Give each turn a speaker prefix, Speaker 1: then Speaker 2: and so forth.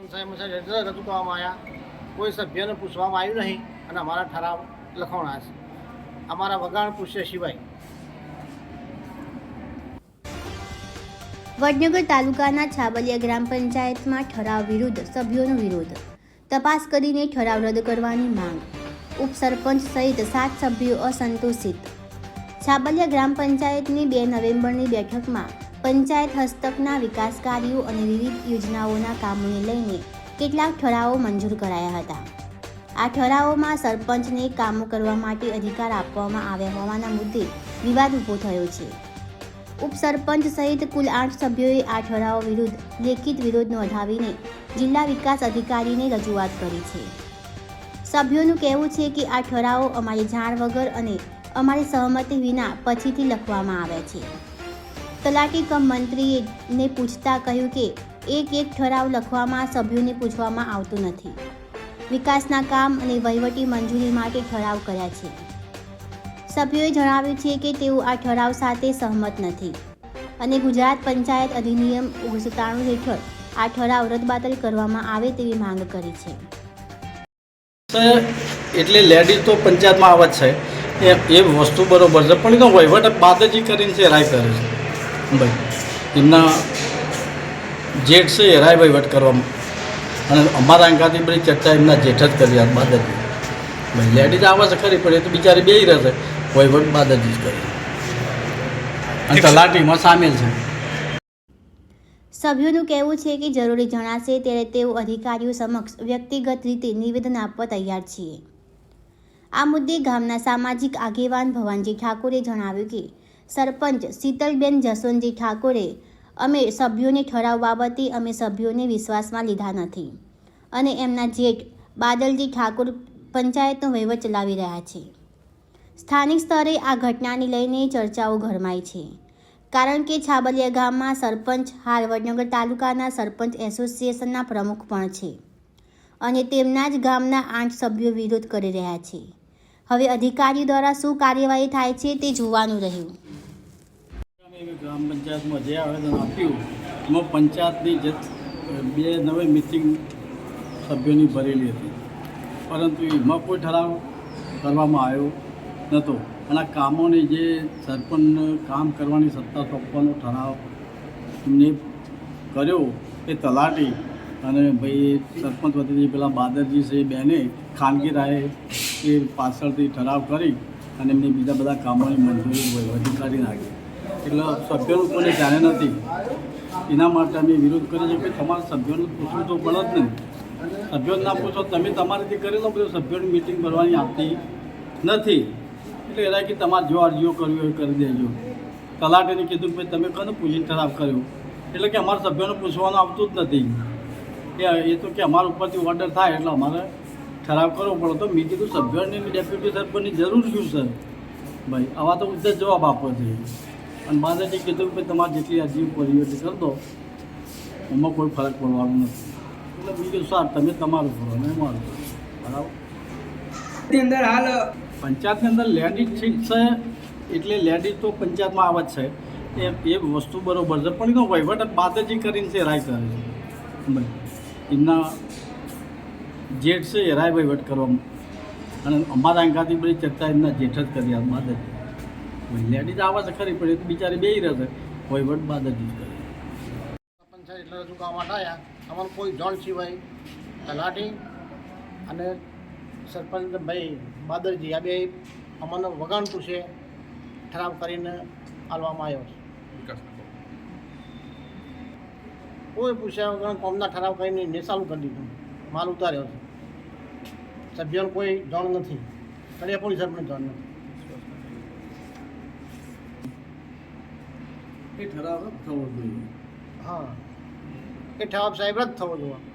Speaker 1: પંચાયતમાં રજૂ કરવામાં આવ્યા. કોઈ સભ્યને પૂછવામાં આવ્યું નહીં અને અમારા ઠરાવ લખવાના છે. અમારા વગાણ પૂછ્યા સિવાય.
Speaker 2: વડનગર તાલુકાના છાબલિયા ગ્રામ પંચાયતમાં ઠરાવ વિરુદ્ધ સભ્યોનો વિરોધ. તપાસ કરીને ઠરાવ રદ કરવાની માંગ. ઉપસરપંચ સહિત સાત સભ્યો અસંતોષિત. છાબલિયા ગ્રામ પંચાયતની બે નવેમ્બરની બેઠકમાં પંચાયત હસ્તકના વિકાસ કાર્યો અને વિવિધ યોજનાઓના કામોને લઈને કેટલાક ઠરાવો મંજૂર કરાયા હતા. આ ઠરાવોમાં સરપંચને કામો કરવા માટે અધિકાર આપવામાં આવ્યા હોવાના મુદ્દે વિવાદ ઊભો થયો છે. ઉપસરપંચ સહિત કુલ આઠ સભ્યોએ આ ઠરાવો વિરુદ્ધ લેખિત વિરોધ નોંધાવીને જિલ્લા વિકાસ અધિકારીને રજૂઆત કરી છે. સભ્યોનું કહેવું છે કે આ ઠરાવો અમારી જાણ વગર અને અમારી સહમતિ વિના પછીથી લખવામાં આવ્યા છે. તલાટી કમ મંત્રીએ ને પૂછતા કહ્યું કે એક એક ઠરાવ લખવામાં સભ્યોને પૂછવામાં આવતું નથી. વિકાસના કામ અને વહીવટી મંજૂરી માટે ઠરાવ કર્યા છે. સભ્યોએ જણાવ્યું છે કે તેઓ આ ઠરાવ સાથે સહમત નથી અને ગુજરાત પંચાયત અધિનિયમ ઓગણીસો હેઠળ આ ઠરાવ રદબાતલ કરવામાં આવે તેવી માંગ કરી છે.
Speaker 3: એટલે લેડીઝ તો પંચાયતમાં આવે છે. એ વસ્તુ બરોબર છે, પણ એનો વહીવટ બાદજી કરીને છે, રાય કરે છે. ભાઈ. એમના જેઠ છે એ રાય વહીવટ કરવામાં અને અમારા અંગાથી બધી ચર્ચા એમના જેઠ જ કરી બાદ બાદજી ભાઈ લેડીઝ આવે છે ખરી પણ એ તો બિચારી બે રહેશે વહીવટ બાદ જ કરે. અને તલાટીમાં સામેલ છે.
Speaker 2: સભ્યોનું કહેવું છે કે જરૂરી જણાશે ત્યારે તેઓ અધિકારીઓ સમક્ષ વ્યક્તિગત રીતે નિવેદન આપવા તૈયાર છીએ. આ મુદ્દે ગામના સામાજિક આગેવાન ભવાનજી ઠાકોરે જણાવ્યું કે સરપંચ શીતલબેન જસવંતજી ઠાકોરે અમે સભ્યોને ઠરાવ બાબતે અમે સભ્યોને વિશ્વાસમાં લીધા નથી અને એમના જેઠ બાદલજી ઠાકોર પંચાયતનો વહીવટ ચલાવી રહ્યા છે. સ્થાનિક સ્તરે આ ઘટનાને લઈને ચર્ચાઓ ગરમાઈ છે. કારણ કે છાબલિયા ગામમાં સરપંચ, હાલ વડનગર તાલુકાના સરપંચ એસોસિએશનના પ્રમુખ પણ છે અને તેમના જ ગામના આઠ સભ્યો વિરોધ કરી રહ્યા છે. હવે અધિકારીઓ દ્વારા શું કાર્યવાહી થાય છે તે જોવાનું રહ્યું.
Speaker 3: ગ્રામ પંચાયતમાં જે આવેદન આપ્યું, એમાં પંચાયતની જે બે નવી મિટિંગ સભ્યોની ભરેલી હતી. પરંતુ એમાં કોઈ ઠરાવ કરવામાં આવ્યો નહોતો. અને કામોની જે સરપંચને કામ કરવાની સત્તા સોંપવાનો ઠરાવ એમને કર્યો, એ તલાટી અને ભાઈ સરપંચ વતીથી પેલા બાદરજી છે બેને ખાનગી રાહે એ પાછળથી ઠરાવ કરી અને એમને બીજા બધા કામોની મંજૂરી વહીવટી કાઢી નાખી. એટલે સભ્યોનું કોઈને જાણે નથી. એના માટે અમે વિરોધ કરીએ છીએ કે તમારા સભ્યોનું પૂછવું તો પડે જ ને. સભ્યોને ના પૂછો તમે તમારીથી કરી બધું સભ્યોની મિટિંગ ભરવાની આવતી નથી, એટલે એના કે તમારે જો અરજીઓ કરવી હોય કરી દેજો. તલાટીને કીધું કે તમે કોને પૂછીને ઠરાવ કર્યો? એટલે કે અમારા સભ્યોને પૂછવાનું આવતું જ નથી. એ એ તો કે અમારા ઉપરથી ઓર્ડર થાય એટલે અમારે ઠરાવ કરવો પડે. તો મેં કીધું, સભ્યોની ડેપ્યુટી સરપંચની જરૂર શું સર ભાઈ, આવા તો ઉદ્દેશ જવાબ આપવો છે અને બાદથી કીધું કે તમારે જેટલી અરજી હોય એટલી કરી દો એમાં કોઈ ફરક પડવાનો નથી. એટલે બીજું સાર તમે તમારું ભરો ને મારું બરાબર?
Speaker 4: અંદર હાલ
Speaker 3: પંચાયતની અંદર લેડીઝ ઠીક છે એટલે લેડીઝ તો પંચાયતમાં આવે જ છે. એ એ વસ્તુ બરાબર છે પણ એનો વહીવટ બાદજી કરીને છે રાય કરે છે. એમના જેઠ છે એ રાય વહીવટ કરવામાં અને અમારા અંગાથી બધી ચર્ચા એમના જેઠ જ કરી બાદજી ભાઈ લેડીઝ આવે છે ખરી પણ એ તો બિચારી બે રહેશે. વહીવટ બાદ જ કરે.
Speaker 1: પંચાયત એટલે રજૂ કરવા માટે આવ્યા અમારું કોઈ જાણ સિવાય તલાટી અને સરપંચ ભાઈ બાદરજી આ બે અમને વગાણ પૂછે ઠરાવ કરીને આલવામાં આવ્યો છે. કોઈ પૂછ્યા વગર કોમના ઠરાવ કરીને નિશાલું કરી દીધું. માલ ઉતાર્યો છે. સભ્યોને કોઈ જાણ નથી. અને એ પણ સરપંચ જાણ નથી.
Speaker 3: એ ઠરાવ જ થવો જોઈએ
Speaker 1: હા એ ઠરાવ સાહેબ જ થવો જોઈએ